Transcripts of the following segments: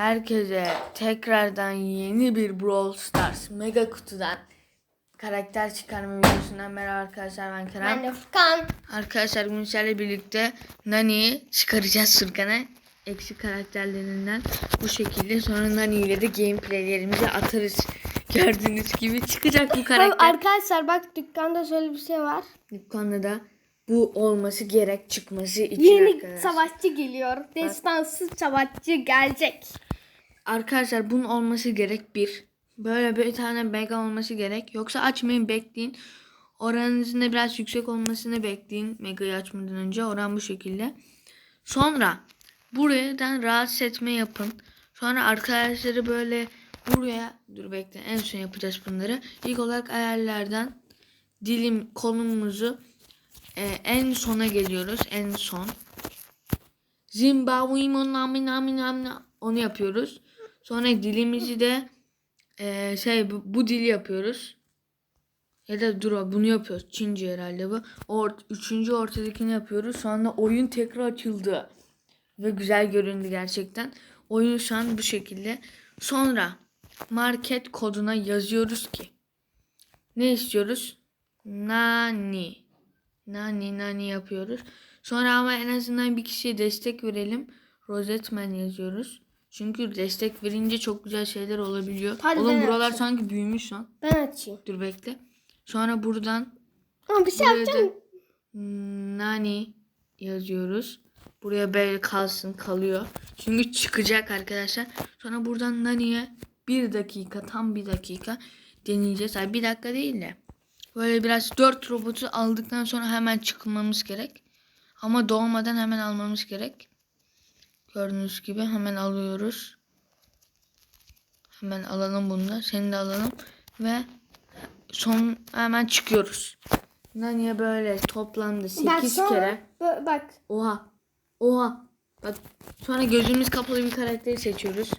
Herkese tekrardan yeni bir Brawl Stars mega kutudan karakter çıkarma videosundan merhaba arkadaşlar ben Kerem. Ben de Furkan. Arkadaşlar bugün sizlerle birlikte Nani'yi çıkaracağız Furkan'a. Eksi karakterlerinden bu şekilde sonra Nani ile de gameplaylerimizi atarız. Gördüğünüz gibi çıkacak bu karakter. arkadaşlar bak dükkanda şöyle bir şey var. Dükkanda da bu olması gerek çıkması için Yeni arkadaşlar. savaşçı geliyor. Destansız savaşçı gelecek. Arkadaşlar bunun olması gerek bir. Böyle bir tane mega olması gerek. Yoksa açmayın bekleyin. Oranınızın da biraz yüksek olmasını bekleyin. Mega'yı açmadan önce. Oran bu şekilde. Sonra buradan rahatsız etme yapın. Sonra arkadaşları böyle buraya dur bekle en son yapacağız bunları. İlk olarak ayarlardan dilim konumumuzu e, en sona geliyoruz. En son. Zimbabwe nami nami nami onu yapıyoruz. Sonra dilimizi de eee, şey bu, bu dili yapıyoruz. Ya da dur bunu yapıyoruz. Çince herhalde bu. Or, üçüncü ortadakini yapıyoruz. Sonra oyun tekrar açıldı. Ve güzel göründü gerçekten. Oyun şu an bu şekilde. Sonra market koduna yazıyoruz ki ne istiyoruz? Nani. Nani nani yapıyoruz. Sonra ama en azından bir kişiye destek verelim. Rosetman yazıyoruz. Çünkü destek verince çok güzel şeyler olabiliyor. Hadi Oğlum ben buralar açayım. sanki büyümüş lan. Ben açayım. Dur bekle. Sonra buradan Ama bir şey buraya yapacağım. Nani yazıyoruz. Buraya böyle kalsın kalıyor. Çünkü çıkacak arkadaşlar. Sonra buradan Nani'ye bir dakika tam bir dakika deneyeceğiz. Hayır bir dakika değil de. Böyle biraz dört robotu aldıktan sonra hemen çıkmamız gerek. Ama doğmadan hemen almamız gerek. Gördüğünüz gibi hemen alıyoruz. Hemen alalım bunu da. Seni de alalım. Ve son hemen çıkıyoruz. Nani'ye böyle toplamda 8 Bak sonra- kere. Bak. Oha. Oha. Bak sonra gözümüz kapalı bir karakteri seçiyoruz.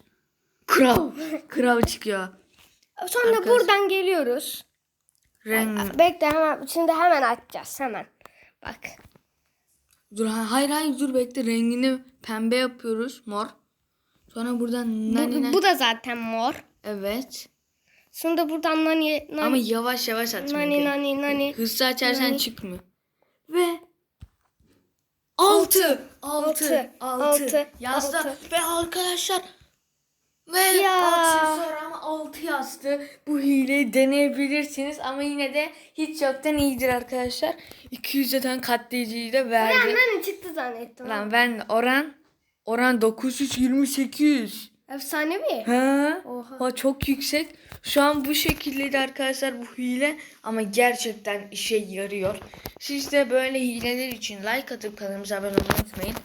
Kral. Kral çıkıyor. Sonra Arkadaş- buradan geliyoruz. Renk. Bekle hemen. Şimdi hemen açacağız. Hemen. Bak. Dur ha- hayır hayır dur bekle rengini pembe yapıyoruz mor. Sonra buradan Bu, Nani'ne. bu da zaten mor. Evet. Sonra buradan nani nani Ama yavaş yavaş açmak nani nani nani. Hızlı açarsan Nani. çıkmıyor. Ve 6 Altı, 6 altı, 6 yazdı altı. ve arkadaşlar ve Ya. aksesuar ama 6 yazdı. Bu hileyi deneyebilirsiniz ama yine de hiç yoktan iyidir arkadaşlar. 200'den katlayıcıyı da verdi. Nani çıktı zannettim. Lan ben oran oran 928. Efsanevi. Ha? Oha. O çok yüksek. Şu an bu şekildeydi arkadaşlar bu hile ama gerçekten işe yarıyor. Siz de böyle hileler için like atıp kanalımıza abone olmayı unutmayın.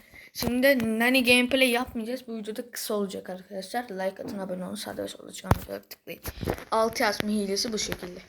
Şimdi Nani gameplay yapmayacağız. Bu videoda kısa olacak arkadaşlar. Like atın abone olun. Sağda ve solda çıkan videoları tıklayın. 6 yazma hilesi bu şekilde.